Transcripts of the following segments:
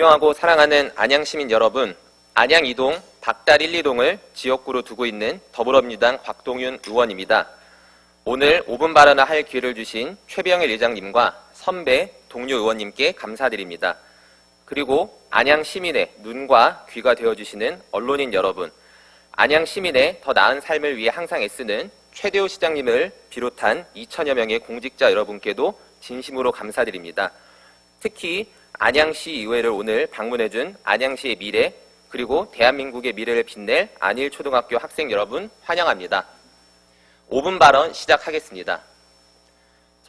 존경하고 사랑하는 안양 시민 여러분, 안양 2동 박달 1, 2동을 지역구로 두고 있는 더불어민주당 곽동윤 의원입니다. 오늘 5분 발언을 할 기회를 주신 최병일 의장님과 선배 동료 의원님께 감사드립니다. 그리고 안양 시민의 눈과 귀가 되어주시는 언론인 여러분, 안양 시민의 더 나은 삶을 위해 항상 애쓰는 최대호 시장님을 비롯한 2천여 명의 공직자 여러분께도 진심으로 감사드립니다. 특히 안양시 의회를 오늘 방문해준 안양시의 미래 그리고 대한민국의 미래를 빛낼 안일 초등학교 학생 여러분 환영합니다. 5분 발언 시작하겠습니다.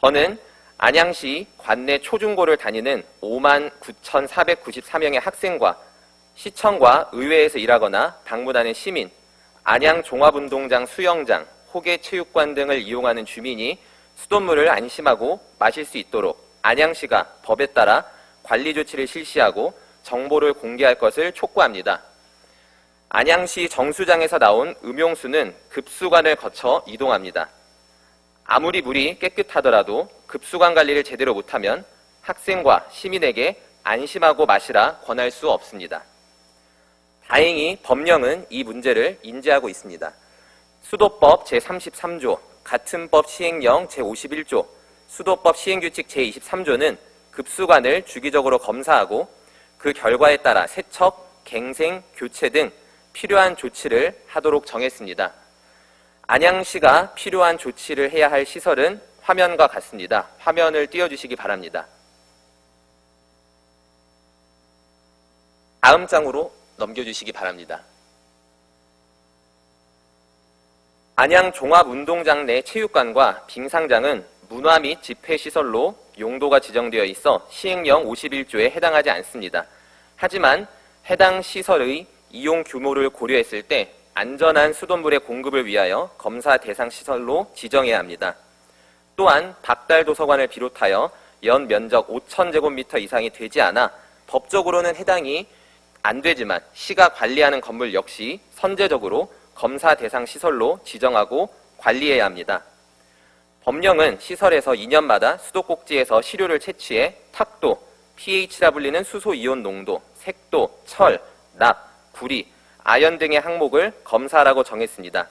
저는 안양시 관내 초중고를 다니는 5만 9,493명의 학생과 시청과 의회에서 일하거나 방문하는 시민, 안양 종합운동장 수영장, 호계체육관 등을 이용하는 주민이 수돗물을 안심하고 마실 수 있도록 안양시가 법에 따라 관리 조치를 실시하고 정보를 공개할 것을 촉구합니다. 안양시 정수장에서 나온 음용수는 급수관을 거쳐 이동합니다. 아무리 물이 깨끗하더라도 급수관 관리를 제대로 못하면 학생과 시민에게 안심하고 마시라 권할 수 없습니다. 다행히 법령은 이 문제를 인지하고 있습니다. 수도법 제33조, 같은 법 시행령 제51조, 수도법 시행규칙 제23조는 급수관을 주기적으로 검사하고 그 결과에 따라 세척, 갱생, 교체 등 필요한 조치를 하도록 정했습니다. 안양시가 필요한 조치를 해야 할 시설은 화면과 같습니다. 화면을 띄워주시기 바랍니다. 다음 장으로 넘겨주시기 바랍니다. 안양 종합운동장 내 체육관과 빙상장은 문화 및 집회시설로 용도가 지정되어 있어 시행령 51조에 해당하지 않습니다. 하지만 해당 시설의 이용 규모를 고려했을 때 안전한 수돗물의 공급을 위하여 검사 대상 시설로 지정해야 합니다. 또한 박달 도서관을 비롯하여 연 면적 5,000제곱미터 이상이 되지 않아 법적으로는 해당이 안 되지만 시가 관리하는 건물 역시 선제적으로 검사 대상 시설로 지정하고 관리해야 합니다. 법령은 시설에서 2년마다 수도꼭지에서 시료를 채취해 탁도, pH라 불리는 수소 이온 농도, 색도, 철, 납, 구리, 아연 등의 항목을 검사하라고 정했습니다.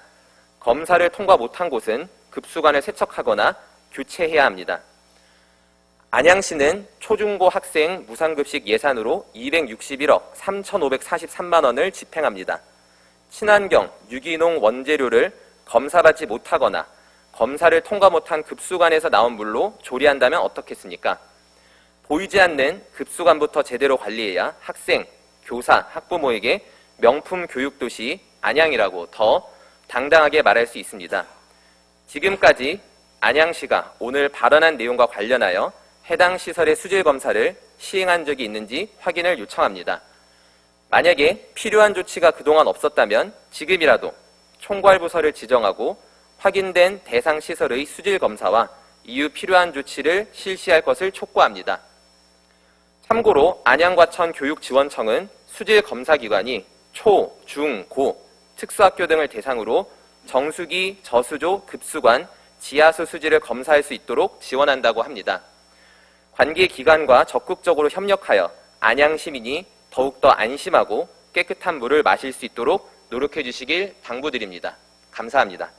검사를 통과 못한 곳은 급수관을 세척하거나 교체해야 합니다. 안양시는 초중고 학생 무상급식 예산으로 261억 3,543만 원을 집행합니다. 친환경, 유기농 원재료를 검사받지 못하거나 검사를 통과 못한 급수관에서 나온 물로 조리한다면 어떻겠습니까? 보이지 않는 급수관부터 제대로 관리해야 학생, 교사, 학부모에게 명품 교육도시 안양이라고 더 당당하게 말할 수 있습니다. 지금까지 안양시가 오늘 발언한 내용과 관련하여 해당 시설의 수질 검사를 시행한 적이 있는지 확인을 요청합니다. 만약에 필요한 조치가 그동안 없었다면 지금이라도 총괄부서를 지정하고 확인된 대상 시설의 수질 검사와 이후 필요한 조치를 실시할 것을 촉구합니다. 참고로 안양과천 교육지원청은 수질 검사 기관이 초, 중, 고, 특수학교 등을 대상으로 정수기, 저수조, 급수관, 지하수 수질을 검사할 수 있도록 지원한다고 합니다. 관계 기관과 적극적으로 협력하여 안양 시민이 더욱더 안심하고 깨끗한 물을 마실 수 있도록 노력해 주시길 당부드립니다. 감사합니다.